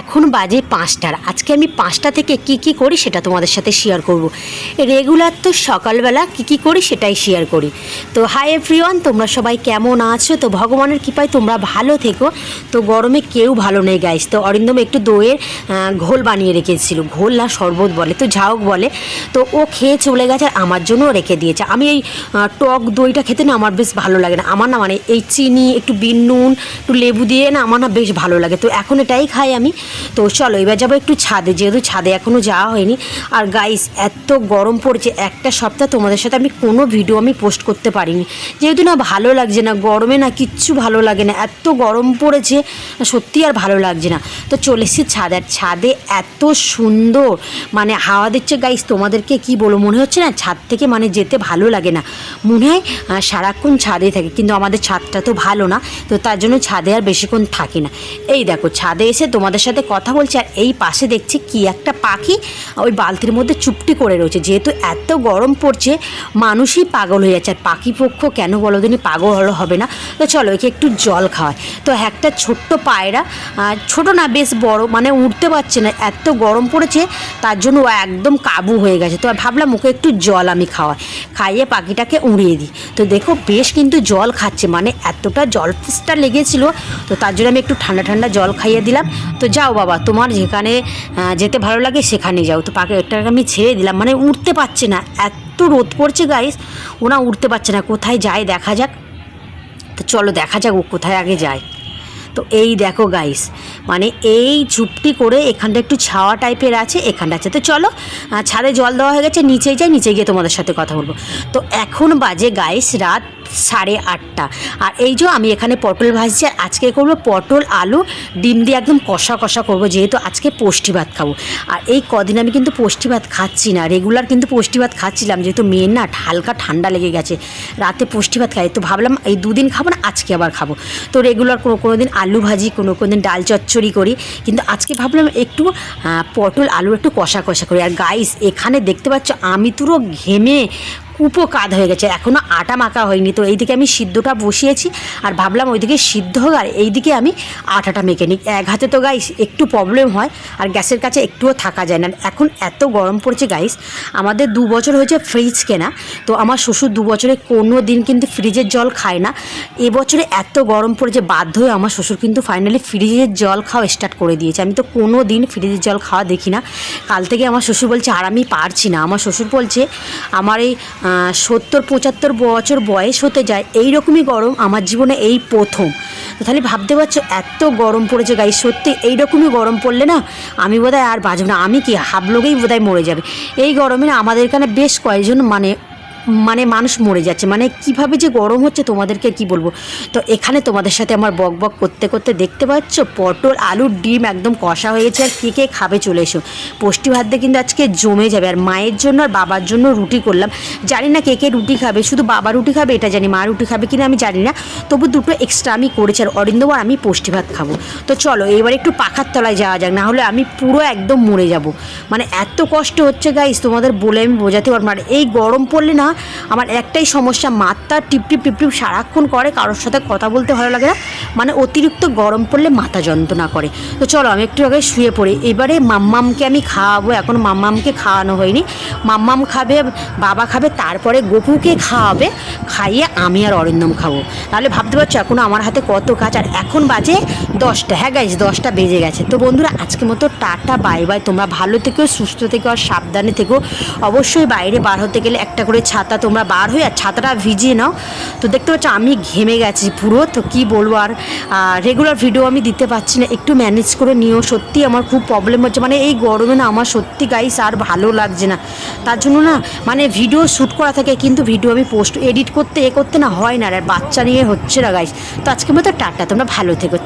এখন বাজে পাঁচটার। আজকে আমি পাঁচটা থেকে কি কি করি সেটা তোমাদের সাথে শেয়ার করব। রেগুলার তো সকালবেলা কি কি করি সেটাই শেয়ার করি। তো হাই এভরিওয়ান তোমরা সবাই কেমন আছো? তো ভগবানের কৃপায় তোমরা ভালো থেকো। তো গরমে কেউ ভালো নেই গাইস তো অরিন্দম একটু দইয়ের ঘোল বানিয়ে রেখেছিল। ঘোল না শরবত বলে, তো ঝাউক বলে। তো ও খেয়ে চলে গেছে আর আমার জন্যও রেখে দিয়েছে। আমি এই টক দইটা খেতে না আমার বেশ ভালো লাগে না। আমার না মানে এই চিনি, একটু বিন, নুন, একটু লেবু দিয়ে না আমার না বেশ ভালো লাগে। তো এখন এটাই খাই আমি। তো চলো, এবার যাব একটু ছাদে, যেহেতু ছাদে এখনও যাওয়া হয়নি। আর গাইস এত গরম পড়েছে, একটা সপ্তাহ তোমাদের সাথে আমি কোনো ভিডিও আমি পোস্ট করতে পারিনি। যেহেতু না ভালো লাগছে না, গরমে না কিচ্ছু ভালো লাগে না, এত গরম পড়েছে, সত্যি আর ভালো লাগছে না। তো চলে এসেছি ছাদে, আর ছাদে এত সুন্দর মানে হাওয়া দিচ্ছে গাইস তোমাদেরকে কি বলব, মনে হচ্ছে না ছাদ থেকে মানে যেতে ভালো লাগে না। মনে হয় সারাক্ষণ ছাদে থাকে, কিন্তু আমাদের ছাদটা তো ভালো না, তো তার জন্য ছাদে আর বেশিক্ষণ থাকি না। এই দেখো, ছাদে এসে তোমাদের সাথে কথা বলছি আর এই পাশে দেখছি কি একটা পাখি ওই বালতির মধ্যে চুপটি করে রয়েছে। যেহেতু এত গরম পড়ছে, মানুষই পাগল হয়ে যাচ্ছে। আর পাখি পক্ষ কেন বলো দিনই পাগল হবে না। তো চলো একে একটু জল খাওয়ায় তো একটা ছোট্ট পায়রা ছোট না, বেশ বড় মানে উঠতে পারছে না। এত গরম পড়েছে, তার জন্য ও একদম কাবু হয়ে গেছে। তো ভাবলাম ওকে একটু জল আমি খাওয়াই। খাইয়ে পাখিটাকে উড়িয়ে দিই। তো দেখো, বেশ কিন্তু জল খাচ্ছে। মানে এতটা জল ফুসটা লেগেছিল, তো তার জন্য আমি একটু ঠান্ডা ঠান্ডা জল খাইয়ে দিলাম। তো যাও বাবা, তোমার যেখানে যেতে ভালো লাগে সেখানে যাও। তো পাখি একটাকে আমি ছেড়ে দিলাম মানে উঠতে পারছে না। এত রোদ পড়ছে গাইস ওনা উঠতে পারছে না। কোথায় যায় দেখা যাক। তো চলো দেখা যাক ও কোথায় আগে যায়। তো এই দেখো গাইস মানে এই চুপটি করে এখানটা একটু ছাওয়া টাইপের আছে, এখানটা আছে। তো চলো ছাদে জল দেওয়া হয়ে গেছে নিচে যাই, নিচে গিয়ে তোমাদের সাথে কথা বলব। তো এখন বাজে গাইস রাত সাড়ে আটটা। আর এই যে আমি এখানে পটল ভাজছি, আর আজকে করব পটল, আলু, ডিম দিয়ে একদম কষা কষা করব, যেহেতু আজকে পুষ্টি ভাত খাব। আর এই কদিন আমি কিন্তু পুষ্টি ভাত খাচ্ছি না, রেগুলার কিন্তু পুষ্টি ভাত খাচ্ছিলাম, যেহেতু মেয়ের না হালকা ঠান্ডা লেগে গেছে। রাতে পুষ্টি ভাত খাই, তো ভাবলাম এই দুদিন খাব না, আজকে আবার খাব। তো রেগুলার কোনো কোনো দিন আলু ভাজি, কোনো কোনো দিন ডাল চচ্চড়ি করি। কিন্তু আজকে ভাবলাম একটু পটল, আলু একটু কষা কষা করি। আর গাইস এখানে দেখতে পাচ্ছ, আমি পুরো ঘেমে কুপো কাদ হয়ে গেছে। এখনও আটা মাখা হয়নি। তো এইদিকে আমি সিদ্ধটা বসিয়েছি আর ভাবলাম ওইদিকে সিদ্ধ হোক আর এইদিকে আমি আটাটা মেখে নিই। এক হাতে তো গাইস একটু প্রবলেম হয় আর গ্যাসের কাছে একটুও থাকা যায় না। এখন এত গরম পড়ছে গাইস আমাদের দু বছর হয়েছে ফ্রিজ কেনা। তো আমার শ্বশুর দু বছরে কোনো দিন কিন্তু ফ্রিজের জল খায় না। এবছরে এত গরম পড়েছে, বাধ্য হয়ে আমার শ্বশুর কিন্তু ফাইনালি ফ্রিজের জল খাওয়া স্টার্ট করে দিয়েছে। আমি তো কোনো দিন ফ্রিজের জল খাওয়া দেখি না। কাল থেকে আমার শ্বশুর বলছে, আর আমি পারছি না। আমার শ্বশুর বলছে, আমার এই সত্তর, পঁচাত্তর বছর বয়স হতে যায় এই রকমই গরম আমার জীবনে এই প্রথম। তাহলে ভাবতে পারছ, এত গরম পড়েছে গাই সত্যি এই রকমই গরম পড়লে না আমি বোধহয় আর বাঁচব না। আমি কি হাবলোকেই বোধহয় মরে যাবে। এই গরমে আমাদের এখানে বেশ কয়েকজন মানে মানে মানুষ মরে যাচ্ছে। মানে কীভাবে যে গরম হচ্ছে তোমাদেরকে কি বলব? তো এখানে তোমাদের সাথে আমার বক বক করতে করতে দেখতে পাচ্ছ, পটল, আলুর ডিম একদম কষা হয়েছে আর কে কে খাবে চলে এসো। পুষ্টি ভাত কিন্তু আজকে জমে যাবে। আর মায়ের জন্য আর বাবার জন্য রুটি করলাম। জানি না কে কে রুটি খাবে, শুধু বাবা রুটি খাবে, এটা জানি। মা রুটি খাবে কিনা আমি জানি না। তবু দুটো এক্সট্রা আমি করেছি আর অরিন্দম আর আমি পুষ্টি ভাত খাব। তো চলো এবার একটু পাখার তলায় যাওয়া যাক, না হলে আমি পুরো একদম মরে যাব। মানে এত কষ্ট হচ্ছে গাইস তোমাদের বলে আমি বোঝাতে পারব আর এই গরম পড়লে না আমার একটাই সমস্যা, মাথা টিপটিপ টিপটিপ সারাক্ষণ করে, কারোর সাথে কথা বলতে ভালো লাগে না। মানে অতিরিক্ত গরম পড়লে মাথা যন্ত্রণা করে। তো চলো আমি একটু আগে শুয়ে পড়ি। এবারে মাম্মামকে আমি খাওয়াবো, এখন মাম্মামকে খাওয়ানো হয়নি। মাম্মাম খাবে, বাবা খাবে, তারপরে গপুকে খাওয়াবে, খাইয়ে আমি আর অরিন্দম খাব। তাহলে ভাবতে পারছ, এখনও আমার হাতে কত কাজ, আর এখন বাজে দশটা। হ্যাঁ গাইজ দশটা বেজে গেছে। তো বন্ধুরা আজকে মতো টাটা বাই বাই তোমরা ভালো থেকো, সুস্থ থেকো আর সাবধানে থেকো। অবশ্যই বাইরে বার হতে গেলে একটা করে ছাতা, তোমরা বার হয়ে আর ছাতাটা ভিজিয়ে নাও। তো দেখতে পাচ্ছ, আমি ঘেমে গেছি পুরো। তো কী বলব আর রেগুলার ভিডিও আমি দিতে পারছি না, একটু ম্যানেজ করে নিও। সত্যি আমার খুব প্রবলেম হচ্ছে। মানে এই গরমে না আমার সত্যি গাইস আর ভালো লাগছে না। তার জন্য না মানে ভিডিও শ্যুট করা থাকে, কিন্তু ভিডিও আমি পোস্ট এডিট করতে এ করতে না হয় না। আর বাচ্চা নিয়ে হচ্ছে না গাইস তো আজকে মতো টাটা, তোমরা ভালো থেকো।